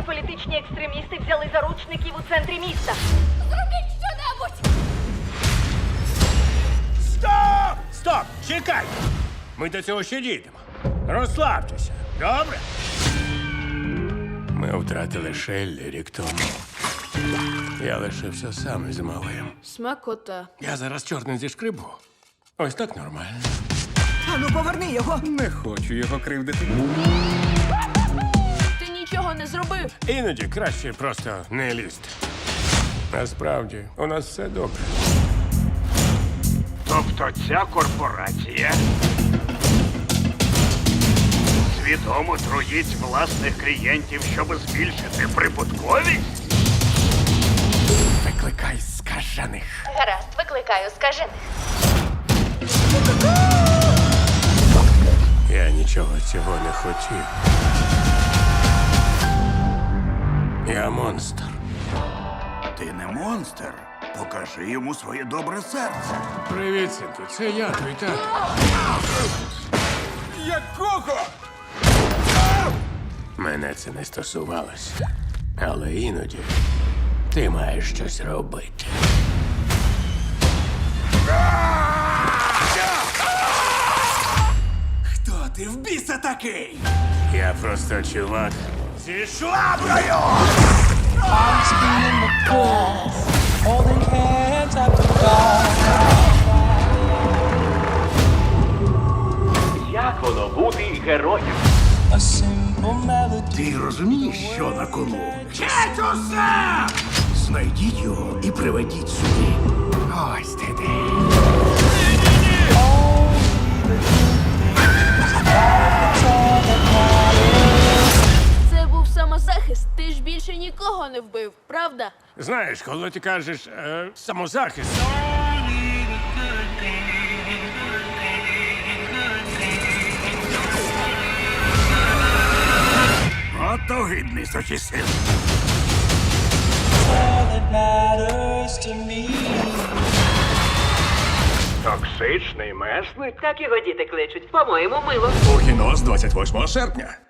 Організовані політичні екстремісти взяли заручників у центрі міста. Зробіть щонебудь! Стоп! Стоп! Чекай! Ми до цього ще дійдемо. Розслабтеся, добре? Ми втратили Шеллі рік тому. Я лишився сам із малим. Смакота. Я зараз чорний зі шкрибу. Ось так нормально. Ану, поверни його. Не хочу його кривдити. Не зробив. Іноді краще просто не лізти. Насправді, у нас все добре. Тобто ця корпорація свідомо труїть власних клієнтів, щоб збільшити прибутковість? Викликай скажених. Гаразд, викликаю, скажених. Я нічого цього не хотів. Я монстр. Ти не монстр. Покажи йому своє добре серце. Привіт, синку. Це я, твій тато. Якого? Мене це не стосувалося. Але іноді ти маєш щось робити. Хто ти в біса такий? Я просто чувак зі шваброю! holding hands at the bar. Як воно бути героєм? A simple melody. Ти розумієш, що на кону? Четусе! Знайдіть його і приведіть сюди. Ось ти більше нікого не вбив, правда? Знаєш, коли ти кажеш е, самозахист. От огидний сочисив. Токсичний месник? Так його діти кличуть. По-моєму, мило. У кіно з 28 серпня.